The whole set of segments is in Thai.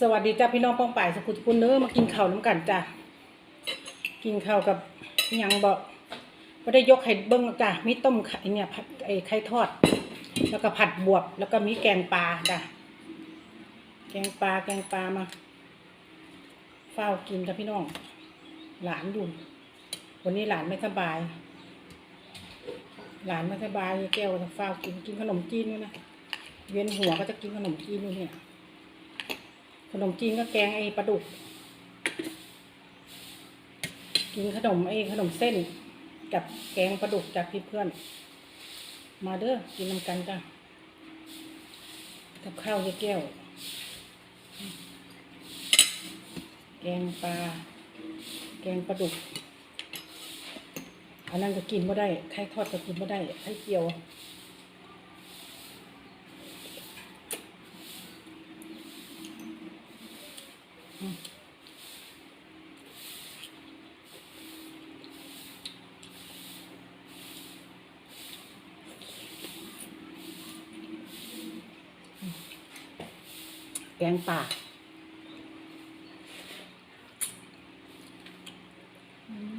สวัสดีจ้าพี่น้องป้องป่ายสกุลคุณเนื้อมากินข้าวน้ำกันจ้ะกินข้าวกับยังบอกไม่ได้ยกไข่เบิ้งกจ้ะมีต้มไข่เนี่ยผัดไอ้ไข่ทอด แล้วก็ผัดบวบแล้วก็มีแกงปลาจ้ะแกงปลาแกงปลามาเฝ้ากินจ้ะพี่น้อง หลานอยู่วันนี้หลานไม่สบาย หลานไม่สบายแก้วจะเฝ้ากินกินขนมจีนด้วยนะเวียนหัวก็จะกินขนมจีนด้วยเนี่ย ขนมจีนก็แกงไอ้ปลาดุก กินขนมไอ้ขนมเส้น กับแกงปลาดุกจากพี่เพื่อน มาเด้อกินน้ำกันจ้ะกับข้าวยายแก้ว แกงปลา แกงปลาดุก อันนั้นก็กินไม่ได้ ไข่ทอดก็กินไม่ได้ ไข่เจียว แกงป่าอืม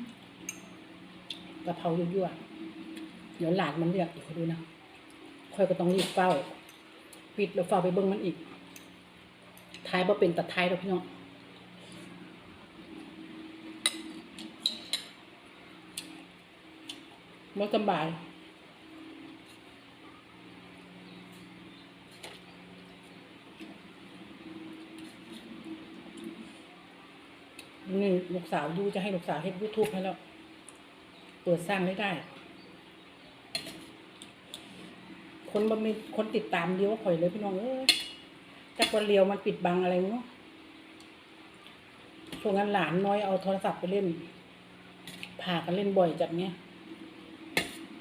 กะเพรายั่วๆเดี๋ยวหลานมันเรียกอีกคอยดูนะค่อยก็ต้องรีบเฝ้า ปิดแล้วเฝ้าไปเบิ้งมันอีก ท้ายบ่เป็นตัดท้ายแล้วพี่น้อง บ่สำบาย นี่ลูกสาวดูจะให้ลูกสาวเฮ็ดยูทูบให้แล้ว เปิดสร้างได้ได้ คนบ่มีคนติดตามเดียวข่อยเลยพี่น้องเอ้ยจักวันเลียวมันปิดบังอะไรเนาะช่วงนั้นหลานน้อยเอาโทรศัพท์ไปเล่นพากันเล่นบ่อยจัดเนี้ย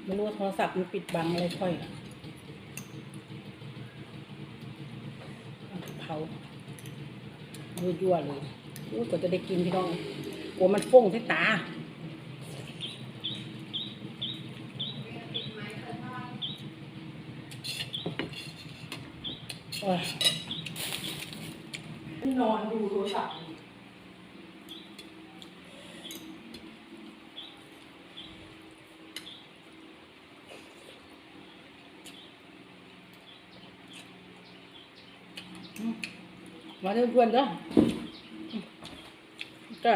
ไม่รู้ว่าโทรศัพท์มันปิดบังอะไรค่อยเผายั่วๆเลย อู้ก็จะได้กินพี่น้องกลัวมันฟุ้งที่ตาโอ้ยนอนดูโทรศัพท์อืมมาเถอะเพื่อนเด้อ ก็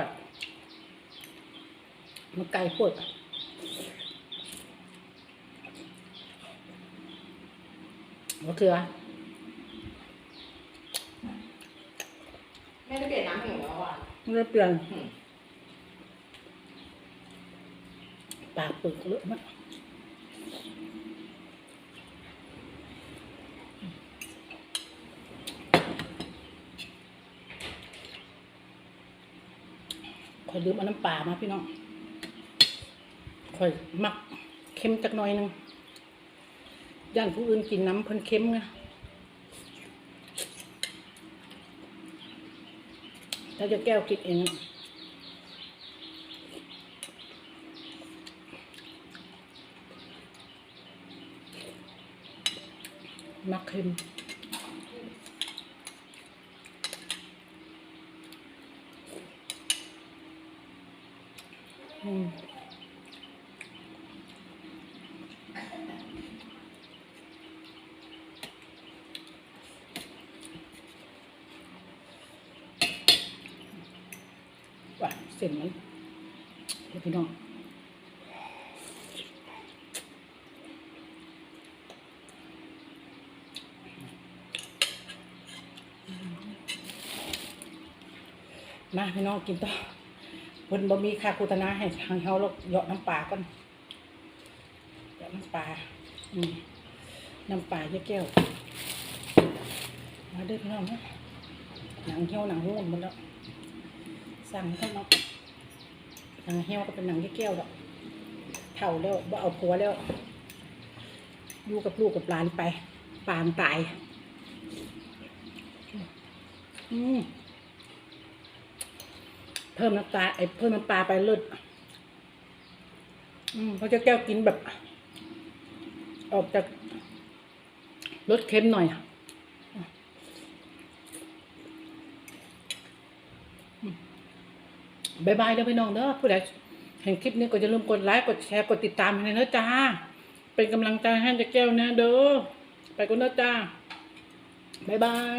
มันไก่ปวดมะเขือแม่จะเปลี่ยนน้ำให้หนูแล้วอะมันจะเปลี่ยนปากเปิดเลอะมาก คอยลืมเอาน้ำปลามาพี่น้องคอยมักเค็มจักหน่อยหนึงย่านผู้อื่นกินน้ำเพิ่นเค็มไงถ้าจะแก้วกินเองมักเค็ม ว่าเส้นมันเดี๋ยวพี่น้องมาพี่น้องกินต่อ เพิ่นบ่มีค่าโฆษณาให้ทางเฮาหรอกเหยาะน้ำปลาก่อนเหยาะน้ำปลาอืมน้ำปลาเยอะแก้วมาเด้อพี่น้องนะหนังเหี่ยวหนังโห้นหมดแล้วสั่งให้เนาะหนังเหี่ยวก็เป็นหนังเยอะแก้วดอกเฒ่าแล้วบ่เอาผัวแล้วอยู่กับลูกกับหลานไปปางตาย อืม เพิ่มน้ำตาไอ้เพิ่มน้ำปลาไปเลิอืมเขาจะแก้วกินแบบ ออกจากรสเค็มหน่อยบายบายแล้วไปน้องเด้อผู้ใดเห็นคลิปนี้ก็จะลืมกดไลค์กดแชร์กดติดตามให้นะจ้า เป็นกำลังใจให้จ๊แก้วนะเด้อไปกันนะจ้าบายบาย